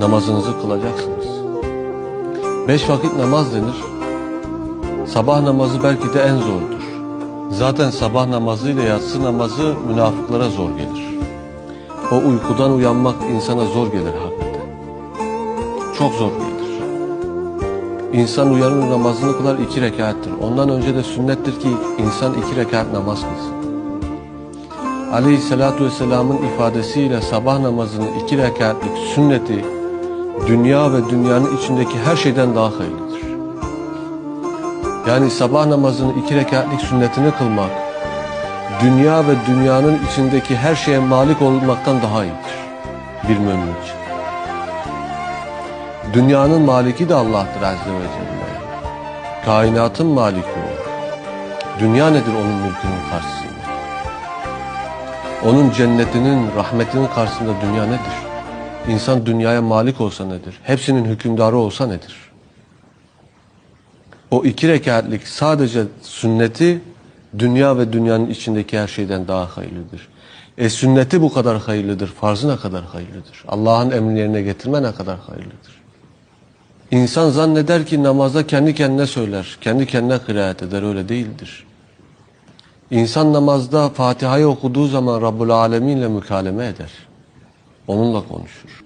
namazınızı kılacaksınız. Beş vakit namaz denir. Sabah namazı belki de en zordur. Zaten sabah namazı ile yatsı namazı münafıklara zor gelir. O uykudan uyanmak insana zor gelir hakikaten. Çok zor gelir. İnsan uyanır namazını kılar iki rekattir. Ondan önce de sünnettir ki insan iki rekat namaz kılsın. Aleyhissalatu vesselamın ifadesiyle sabah namazının iki rekatlik sünneti dünya ve dünyanın içindeki her şeyden daha hayırlıdır. Yani sabah namazının iki rekatlik sünnetini kılmak dünya ve dünyanın içindeki her şeye malik olmaktan daha iyidir bir mümin için. Dünyanın maliki de Allah'tır Azze ve Celle. Kainatın maliki o. Dünya nedir onun mülkünün karşısında? Onun cennetinin, rahmetinin karşısında dünya nedir? İnsan dünyaya malik olsa nedir? Hepsinin hükümdarı olsa nedir? O iki rekatlik sadece sünneti dünya ve dünyanın içindeki her şeyden daha hayırlıdır. E sünneti bu kadar hayırlıdır, farzı ne kadar hayırlıdır? Allah'ın emrini yerine getirme ne kadar hayırlıdır? İnsan zanneder ki namazda kendi kendine söyler, kendi kendine kıraat eder, öyle değildir. İnsan namazda Fatiha'yı okuduğu zaman Rabbul Alemin'le mükaleme eder. Onunla konuşur.